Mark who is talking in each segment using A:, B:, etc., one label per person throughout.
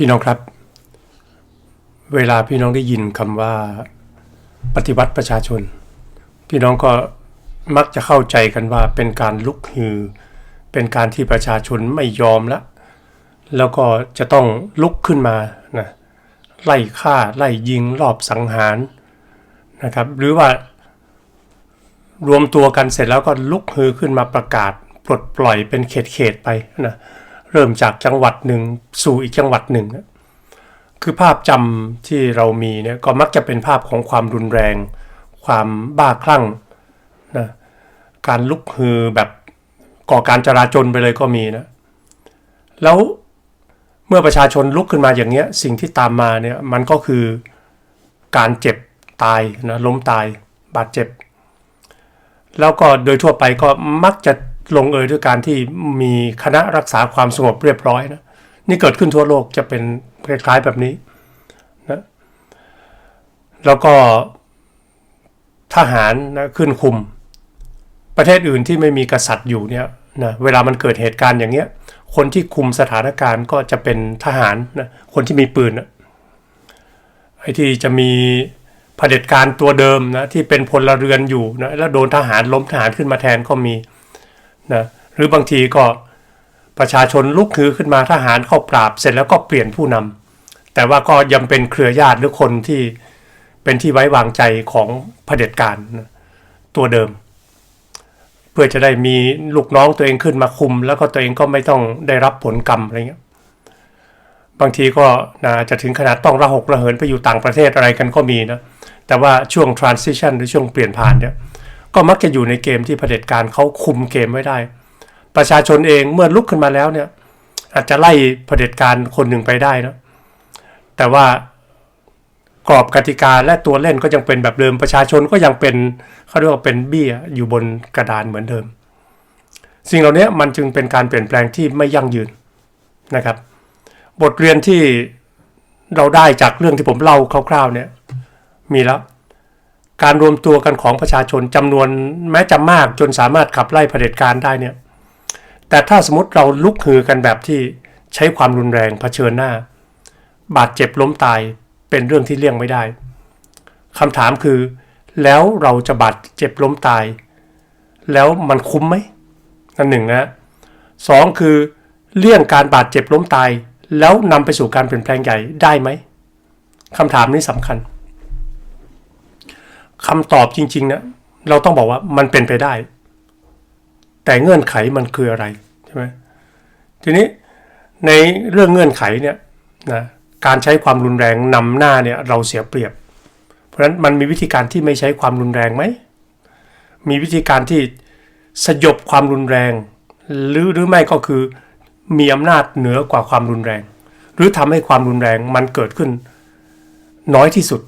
A: พี่น้องครับ เวลาพี่น้องได้ยินคำว่าปฏิวัติประชาชน พี่น้องก็มักจะเข้าใจกันว่าเป็นการลุกฮือ เป็นการที่ประชาชนไม่ยอมละ แล้วก็จะต้องลุกขึ้นมานะไล่ฆ่าไล่ยิงรอบสังหารนะครับ หรือว่ารวมตัวกันเสร็จแล้วก็ลุกฮือขึ้นมาประกาศ ปลดปล่อยเป็นเขตเขตๆไปนะ เริ่มจากจังหวัดหนึ่งสู่อีกจังหวัดหนึ่งนะคือภาพจำที่เรามีเนี่ยก็มักจะเป็นภาพของความรุนแรง ความบ้าคลั่งนะการลุกฮือแบบก่อการจราจนไปเลยก็มีนะ แล้วเมื่อประชาชนลุกขึ้นมาอย่างเงี้ยสิ่งที่ตามมาเนี่ยมันก็คือการเจ็บตายนะล้มตายบาดเจ็บ แล้วก็โดยทั่วไปก็มักจะ ลงเอยด้วยการที่มีคณะรักษาความสงบเรียบร้อยนะนี่เกิดขึ้นทั่วโลกจะเป็นคล้ายๆแบบนี้นะแล้วก็ทหารนะขึ้นคุม ประเทศอื่นที่ไม่มีกษัตริย์อยู่เนี่ยนะเวลามันเกิดเหตุการณ์อย่างเงี้ยคนที่คุมสถานการณ์ก็จะเป็นทหารนะคนที่มีปืนนะไอ้ที่จะมีเผด็จการตัวเดิมนะที่เป็นพลเรือนอยู่นะแล้วโดนทหารล้มทหารขึ้นมาแทนก็มี นะหรือบางทีก็ประชาชนลุกฮือขึ้นมาทหารเข้าปราบเสร็จแล้วก็เปลี่ยนผู้นำแต่ว่าก็ยังเป็นเครือญาติหรือคนที่เป็นที่ไว้วางใจของเผด็จการนะตัวเดิม เพื่อจะได้มีลูกน้องตัวเองขึ้นมาคุม แล้วก็ตัวเองก็ไม่ต้องได้รับผลกรรมอะไรเงี้ยบางทีก็นะจะถึงขนาดต้องระหกระเหินไปอยู่ต่างประเทศอะไรกันก็มีนะแต่ว่าช่วง transition หรือช่วงเปลี่ยนผ่านเนี่ย ก็มักจะอยู่ในเกมที่เผด็จการเขาคุมเกมไว้ได้ ประชาชนเองเมื่อลุกขึ้นมาแล้วเนี่ย อาจจะไล่เผด็จการคนหนึ่งไปได้นะแต่ว่ากรอบกติกาและตัวเล่นก็ยังเป็นแบบเดิมประชาชนก็ยังเป็นเขาเรียกว่าเป็นเบี้ยอยู่บนกระดานเหมือนเดิม สิ่งเหล่านี้มันจึงเป็นการเปลี่ยนแปลงที่ไม่ยั่งยืนนะครับ บทเรียนที่เราได้จากเรื่องที่ผมเล่าคร่าวๆเนี่ยมีแล้ว การรวมตัวกันของประชาชนจำนวนแม้จะมากจนสามารถขับไล่เผด็จการได้เนี่ย แต่ถ้าสมมติเราลุกฮือกันแบบที่ใช้ความรุนแรงเผชิญหน้า บาดเจ็บล้มตายเป็นเรื่องที่เลี่ยงไม่ได้คำถามคือ แล้วเราจะบาดเจ็บล้มตาย แล้วมันคุ้มไหมนั่นหนึ่งนะสองคือเลี่ยงการบาดเจ็บล้มตาย แล้วนำไปสู่การเปลี่ยนแปลงใหญ่ได้ไหมคำถามนี้สำคัญ คำตอบจริง ๆ นะ เราต้องบอกว่ามันเป็นไปได้ แต่เงื่อนไขมันคืออะไรใช่ไหมทีนี้ในเรื่องเงื่อนไขเนี่ยนะการใช้ความรุนแรงนำหน้าเนี่ยเราเสียเปรียบ เพราะฉะนั้นมันมีวิธีการที่ไม่ใช้ความรุนแรงไหม มีวิธีการที่สยบความรุนแรง หรือหรือไม่ก็คือมีอำนาจเหนือกว่าความรุนแรง หรือทำให้ความรุนแรงมันเกิดขึ้น น้อยที่สุด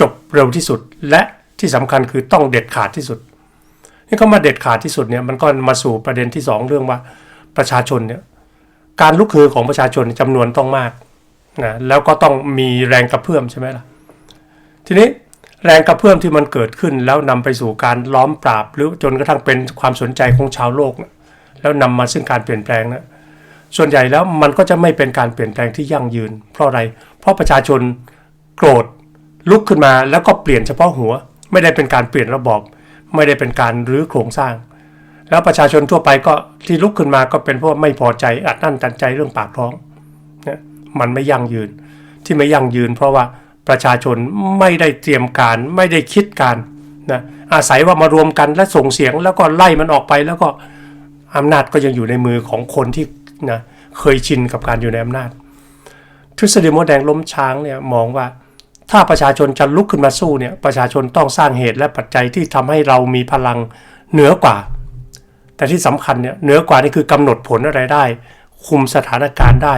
A: จบเร็วที่สุดและ ที่สำคัญคือต้องเด็ดขาดที่สุด นี่เขามาเด็ดขาดที่สุดเนี่ยมันก็มาสู่ประเด็นที่สองเรื่องว่าประชาชนเนี่ยการลุกฮือของประชาชนจำนวนต้องมากนะแล้วก็ต้องมีแรงกระเพื่อมใช่ไหมล่ะทีนี้แรงกระเพื่อมที่มันเกิดขึ้นแล้วนำไปสู่การล้อมปราบ หรือจนกระทั่งเป็นความสนใจของชาวโลกนะแล้วนำมาซึ่งการเปลี่ยนแปลงนะส่วนใหญ่แล้วมันก็จะไม่เป็นการเปลี่ยนแปลงที่ยั่งยืน เพราะอะไร เพราะประชาชนโกรธลุกขึ้นมาแล้วก็เปลี่ยนเฉพาะหัว ไม่ได้เป็นการเปลี่ยนระบอบ ไม่ได้เป็นการรื้อโครงสร้าง แล้วประชาชนทั่วไปก็ที่ลุกขึ้นมาก็เป็นเพราะไม่พอใจอัดอั้นตันใจเรื่องปากท้องนะมันไม่ยั่งยืน ที่ไม่ยั่งยืน เพราะว่าประชาชนไม่ได้เตรียมการไม่ได้คิดการนะอาศัยว่ามารวมกันและส่งเสียงแล้วก็ไล่มันออกไปแล้วก็อำนาจก็ยังอยู่ในมือของคนที่นะเคยชินกับการอยู่ในอำนาจ ทฤษฎีมดแดงล้มช้างเนี่ยมองว่า ถ้าประชาชนจะลุกขึ้นมาสู้เนี่ยประชาชนต้องสร้างเหตุและปัจจัยที่ทำให้เรามีพลังเหนือกว่า แต่ที่สำคัญเนี่ยเหนือกว่านี่คือกำหนดผลอะไรได้ คุมสถานการณ์ได้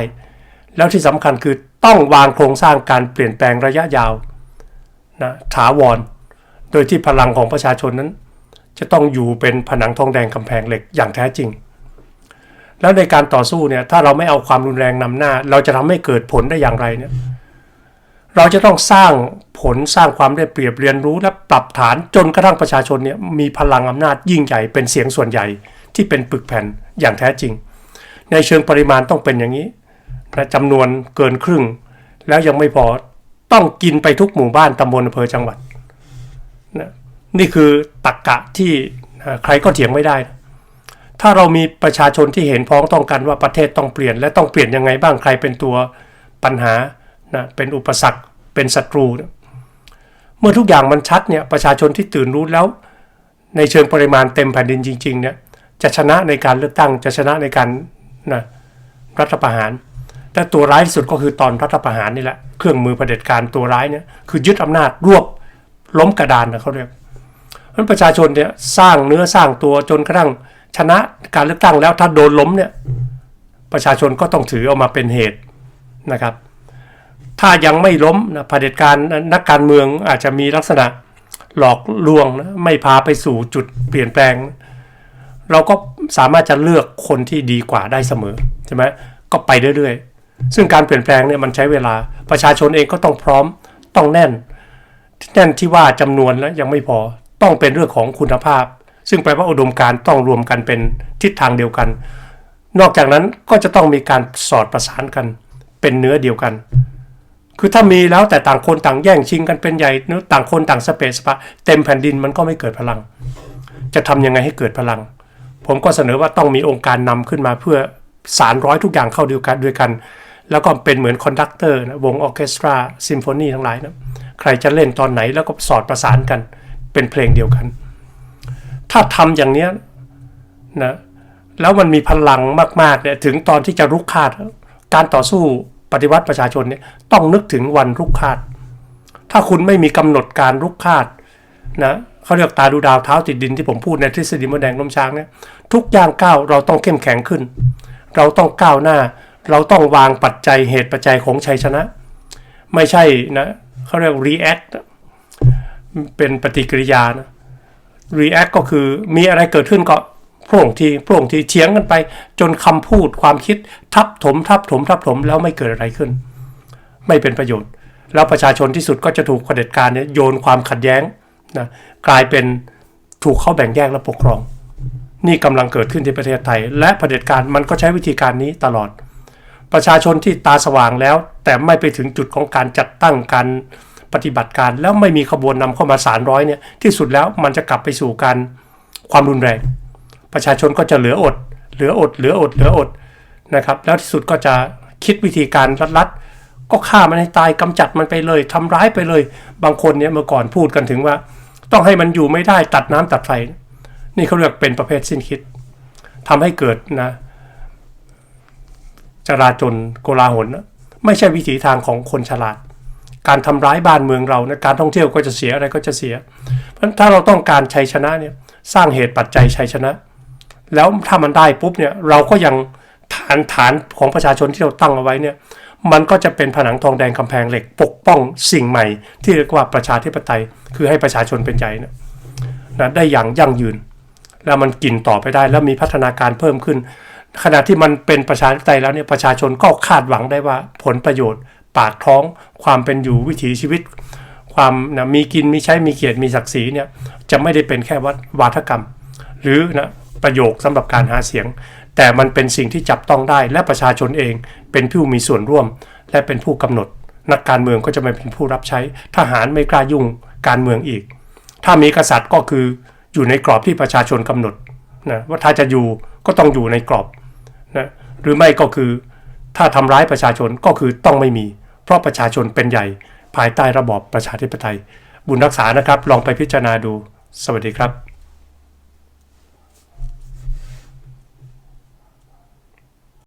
A: แล้วที่สำคัญคือต้องวางโครงสร้างการเปลี่ยนแปลงระยะยาวนะถาวร โดยที่พลังของประชาชนนั้น จะต้องอยู่เป็นผนังทองแดงกำแพงเหล็กอย่างแท้จริง แล้วในการต่อสู้เนี่ยถ้าเราไม่เอาความรุนแรงนำหน้า เราจะทำให้เกิดผลได้อย่างไรเนี่ย เราจะต้องสร้างผลสร้างความได้เปรียบเรียนรู้และปรับฐานจนกระทั่งประชาชนเนี่ยมีพลังอำนาจยิ่งใหญ่เป็นเสียงส่วนใหญ่ที่เป็นปึกแผ่นอย่างแท้จริง ในเชิงปริมาณต้องเป็นอย่างนี้นะจำนวนเกินครึ่ง แล้วยังไม่พอต้องกินไปทุกหมู่บ้านตำบลอำเภอจังหวัดนะนี่คือตักกะที่ใครก็เถียงไม่ได้ ถ้าเรามีประชาชนที่เห็นพ้องต้องกันว่าประเทศต้องเปลี่ยน และต้องเปลี่ยนยังไงบ้างใครเป็นตัวปัญหา นะเป็นอุปสรรคเป็นศัตรู เมื่อทุกอย่างมันชัดเนี่ยประชาชนที่ตื่นรู้แล้ว ในเชิงปริมาณเต็มแผ่นดินจริงๆเนี่ยจะชนะในการเลือกตั้งจะชนะในการนะรัฐประหาร แต่ตัวร้ายที่สุดก็คือตอนรัฐประหารนี่แหละเครื่องมือเผด็จการตัวร้ายเนี่ยคือยึดอำนาจรวบล้มกระดานนะเขาเรียกเพราะฉะนั้นประชาชนเนี่ยสร้างเนื้อสร้างตัวจนกระทั่งชนะการเลือกตั้งแล้วถ้าโดนล้มเนี่ยประชาชนก็ต้องถือเอามาเป็นเหตุนะครับ ถ้ายังไม่ล้มนะเผด็จการนักการเมืองอาจจะมีลักษณะหลอกลวงนะไม่พาไปสู่จุดเปลี่ยนแปลง เราก็สามารถจะเลือกคนที่ดีกว่าได้เสมอใช่ไหมก็ไปเรื่อยๆ ซึ่งการเปลี่ยนแปลงเนี่ยมันใช้เวลาประชาชนเองก็ต้องพร้อมต้องแน่นแน่นที่ว่าจำนวนแล้วยังไม่พอต้องเป็นเรื่องของคุณภาพ ซึ่งแปลว่าอุดมการต้องรวมกันเป็นทิศทางเดียวกัน นอกจากนั้นก็จะต้องมีการสอดประสานกัน เป็นเนื้อเดียวกัน คือถ้ามีแล้วแต่ต่างคนต่างแย่งชิงกันเป็นใหญ่เนื้อต่างคนต่างสเปซสปะเต็มแผ่นดินมันก็ไม่เกิดพลัง จะทำยังไงให้เกิดพลัง ผมก็เสนอว่าต้องมีองค์การนำขึ้นมาเพื่อสารร้อยทุกอย่างเข้าเดียวกันด้วยกัน แล้วก็เป็นเหมือนคอนดักเตอร์นะวงออเคสตราซิมโฟนีทั้งหลายนะใครจะเล่นตอนไหนแล้วก็สอดประสานกัน เป็นเพลงเดียวกัน ถ้าทำอย่างเนี้ยนะแล้วมันมีพลังมากๆเนี่ยถึงตอนที่จะรุกคาดการต่อสู้ ปฏิวัติประชาชนเนี่ยต้องนึกถึงวันรุกคาด ถ้าคุณไม่มีกำหนดการรุกคาดนะเขาเรียกตาดูดาวเท้าติดดินที่ผมพูดในทฤษฎีมดแดงลมช้างเนี่ยทุกอย่างก้าวเราต้องเข้มแข็งขึ้น เราต้องก้าวหน้า เราต้องวางปัจจัยเหตุปัจจัยของชัยชนะ ไม่ใช่นะเขาเรียก react เป็นปฏิกิริยานะ react ก็คือมีอะไรเกิดขึ้นก็ พร่งทีพร่งทีเถียงกันไป จนคำพูดความคิดทับถม ทับถม ทับถมแล้วไม่เกิดอะไรขึ้น ไม่เป็นประโยชน์ แล้วประชาชนที่สุดก็จะถูกเผด็จการเนี่ยโยนความขัดแย้งนะกลายเป็นถูกเขาแบ่งแยกและปกครอง นี่กำลังเกิดขึ้นที่ประเทศไทย และเผด็จการมันก็ใช้วิธีการนี้ตลอด ประชาชนที่ตาสว่างแล้ว แต่ไม่ไปถึงจุดของการจัดตั้งการปฏิบัติการแล้วไม่มีขบวนนำเข้ามาสารร้อยเนี่ยที่สุดแล้วมันจะกลับไปสู่การความรุนแรง ประชาชนก็จะเหลืออด เหลืออด เหลืออด เหลืออดนะครับ แล้วที่สุดก็จะคิดวิธีการรัดๆก็ฆ่ามันให้ตายกำจัดมันไปเลยทำร้ายไปเลย บางคนเนี่ยเมื่อก่อนพูดกันถึงว่า ต้องให้มันอยู่ไม่ได้ตัดน้ำตัดไฟ นี่เขาเรียกเป็นประเภทสิ้นคิดทำให้เกิดนะจราจนโกลาหลนะไม่ใช่วิถีทางของคนฉลาด การทำร้ายบ้านเมืองเรานะการท่องเที่ยวก็จะเสียอะไรก็จะเสีย เพราะถ้าเราต้องการชัยชนะเนี่ยสร้างเหตุปัจจัยชัยชนะ แล้วถ้ามันได้ปุ๊บเนี่ยเราก็ยังฐานฐานของประชาชนที่เราตั้งเอาไว้เนี่ยมันก็จะเป็นผนังทองแดงกำแพงเหล็กปกป้องสิ่งใหม่ ที่เรียกว่าประชาธิปไตย คือให้ประชาชนเป็นใหญ่นะนะได้อย่างยั่งยืน แล้วมันกินต่อไปได้แล้วมีพัฒนาการเพิ่มขึ้น ขณะที่มันเป็นประชาธิปไตยแล้วเนี่ยประชาชนก็คาดหวังได้ว่าผลประโยชน์ ปากท้อง ความเป็นอยู่วิถีชีวิต ความนะมีกินมีใช้มีเกียรติมีศักดิ์ศรีเนี่ยจะไม่ได้เป็นแค่วัดวาทกรรม หรือนะ ประโยคสำหรับการหาเสียง แต่มันเป็นสิ่งที่จับต้องได้และประชาชนเองเป็นผู้มีส่วนร่วม และเป็นผู้กำหนด นักการเมืองก็จะไม่เป็นผู้รับใช้ ทหารไม่กล้ายุ่งการเมืองอีก ถ้ามีกษัตริย์ก็คืออยู่ในกรอบที่ประชาชนกำหนดนะว่าถ้าจะอยู่ก็ต้องอยู่ในกรอบนะหรือไม่ก็คือถ้าทำร้ายประชาชนก็คือต้องไม่มี เพราะประชาชนเป็นใหญ่ ภายใต้ระบอบประชาธิปไตย บุญรักษานะครับ ลองไปพิจารณาดู สวัสดีครับ